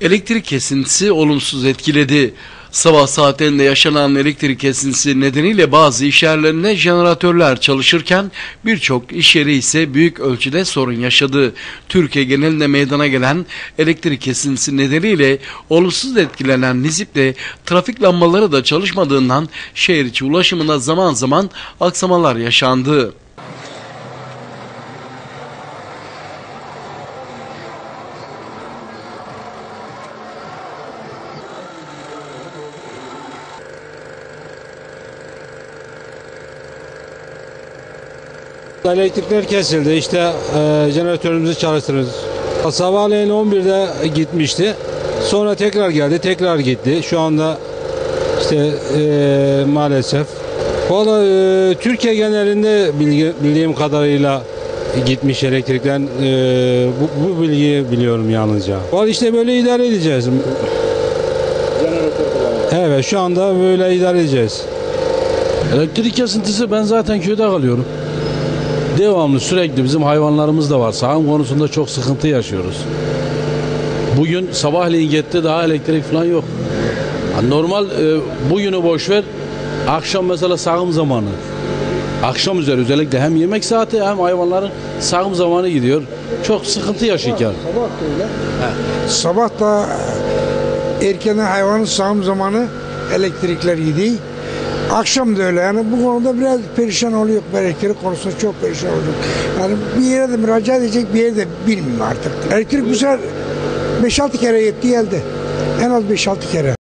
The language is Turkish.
Elektrik kesintisi olumsuz etkiledi. Sabah saatlerinde yaşanan elektrik kesintisi nedeniyle bazı iş yerlerinde jeneratörler çalışırken birçok iş yeri ise büyük ölçüde sorun yaşadı. Türkiye genelinde meydana gelen elektrik kesintisi nedeniyle olumsuz etkilenen Nizip'te trafik lambaları da çalışmadığından şehir içi ulaşımında zaman zaman aksamalar yaşandı. Elektrikler kesildi. İşte e, jeneratörümüzü çalıştırırız. Sabahleyin 11'de gitmişti. Sonra tekrar geldi, tekrar gitti. Şu anda işte e, maalesef. Valla e, Türkiye genelinde bilgi, bildiğim kadarıyla gitmiş elektrikler. E, bu, bu bilgiyi biliyorum yalnızca. Valla işte böyle idare edeceğiz. Evet şu anda böyle idare edeceğiz. Elektrik kesintisi ben zaten köyde kalıyorum. Devamlı sürekli bizim hayvanlarımız da var. Sağım konusunda çok sıkıntı yaşıyoruz. Bugün sabahleyin gitti daha elektrik falan yok. Normal e, bugünü boş ver. Akşam mesela sağım zamanı. Akşam üzeri özellikle hem yemek saati hem hayvanların sağım zamanı gidiyor. Çok sıkıntı yaşıyoruz yani. Sabah da erken hayvanın sağım zamanı elektrikler gidiyor. Akşam da öyle yani bu konuda biraz perişan oluyor. Elektrik konusunda çok perişan oluyor. Yani bir yere de müracaat edecek bir yere de bilmiyorum artık. Elektrik bu sefer 5-6 kere yetti geldi. En az 5-6 kere.